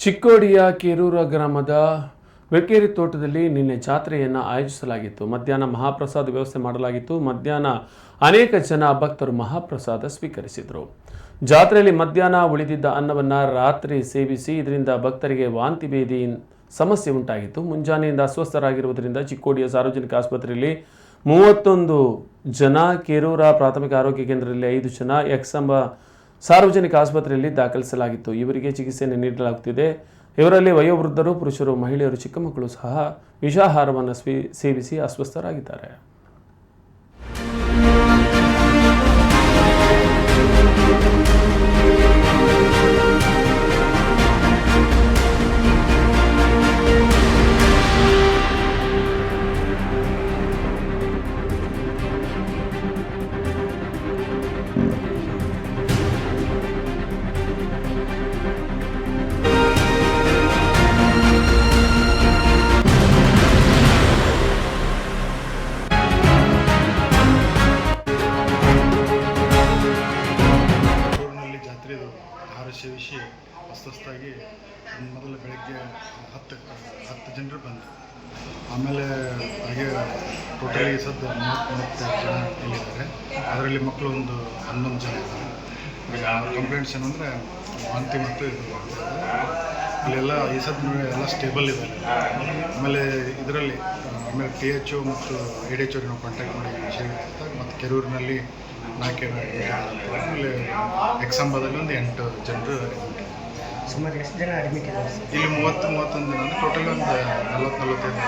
ಚಿಕ್ಕೋಡಿಯ ಕೇರೂರ ಗ್ರಾಮದ ಬೆಕ್ಕೇರಿ ತೋಟದಲ್ಲಿ ನಿನ್ನೆ ಜಾತ್ರೆಯನ್ನು ಆಯೋಜಿಸಲಾಗಿತ್ತು. ಮಧ್ಯಾಹ್ನ ಮಹಾಪ್ರಸಾದ ವ್ಯವಸ್ಥೆ ಮಾಡಲಾಗಿತ್ತು. ಮಧ್ಯಾಹ್ನ ಅನೇಕ ಜನ ಭಕ್ತರು ಮಹಾಪ್ರಸಾದ ಸ್ವೀಕರಿಸಿದರು. ಜಾತ್ರೆಯಲ್ಲಿ ಮಧ್ಯಾಹ್ನ ಉಳಿದಿದ್ದ ಅನ್ನವನ್ನು ರಾತ್ರಿ ಸೇವಿಸಿ ಇದರಿಂದ ಭಕ್ತರಿಗೆ ವಾಂತಿ ಭೇದಿ ಸಮಸ್ಯೆ ಉಂಟಾಗಿತ್ತು. ಮುಂಜಾನೆಯಿಂದ ಅಸ್ವಸ್ಥರಾಗಿರುವುದರಿಂದ ಚಿಕ್ಕೋಡಿಯ ಸಾರ್ವಜನಿಕ ಆಸ್ಪತ್ರೆಯಲ್ಲಿ ಮೂವತ್ತೊಂದು ಜನ ಕೇರೂರ ಪ್ರಾಥಮಿಕ ಆರೋಗ್ಯ ಕೇಂದ್ರದಲ್ಲಿ ಐದು ಜನ ಎಕ್ಸಂಬ ಸಾರ್ವಜನಿಕ ಆಸ್ಪತ್ರೆಯಲ್ಲಿ ದಾಖಲಿಸಲಾಗಿತ್ತು. ಇವರಿಗೆ ಚಿಕಿತ್ಸೆಯನ್ನು ನೀಡಲಾಗುತ್ತಿದೆ. ಇವರಲ್ಲಿ ವಯೋವೃದ್ಧರು, ಪುರುಷರು, ಮಹಿಳೆಯರು, ಚಿಕ್ಕ ಮಕ್ಕಳು ಸಹ ವಿಷಾಹಾರವನ್ನು ಸ್ವೀ, ಸೇವಿಸಿ ಅಸ್ವಸ್ಥರಾಗಿದ್ದಾರೆ. ಜಾತ್ರೆದು ಆಹಾರ ಸೇವಿಸಿ ಅಸ್ವಸ್ಥಾಗಿ ಮೊದಲು ಬೆಳಗ್ಗೆ ಹತ್ತು ಹತ್ತು ಜನರು ಬಂದರು. ಆಮೇಲೆ ಹಾಗೆ ಟೋಟಲಿ ಸದ್ದು ಮೂವತ್ತು ಜನ ಇಲ್ಲಿದ್ದಾರೆ. ಅದರಲ್ಲಿ ಮಕ್ಕಳು ಒಂದು ಹನ್ನೊಂದು ಜನ ಇದ್ದಾರೆ. ಕಂಪ್ಲೇಂಟ್ಸ್ ಏನಂದರೆ ವಾಂತಿ ಮತ್ತು ಇದು ಅಲ್ಲೆಲ್ಲ ಈ ಸದ್ ಎಲ್ಲ ಸ್ಟೇಬಲ್ ಇದೆ ಆಮೇಲೆ ಇದರಲ್ಲಿ, ಆಮೇಲೆ ಟಿ ಎಚ್ ಒ ಮತ್ತು ಎ ಡಿ ಎಚ್ ಅವ್ರಿಗೆ ನಾವು ಕಾಂಟ್ಯಾಕ್ಟ್ ಮಾಡಿ ವಿಷಯ ಮತ್ತು ಕೆರೂರಿನಲ್ಲಿ ನಾಲ್ಕು ಆಮೇಲೆ ಎಕ್ಸಾಂಬದಲ್ಲಿ ಒಂದು ಎಂಟು ಜನರು ಸುಮಾರು ಎಷ್ಟು ಜನ ಅಡ್ಮಿಟ್ ಇದ್ದಾರೆ? ಇಲ್ಲಿ ಮೂವತ್ತು ಮೂವತ್ತೊಂದು ಜನ. ಅಂದರೆ ಟೋಟಲ್ ಒಂದು ನಲ್ವತ್ತು ನಲ್ವತ್ತೈದು.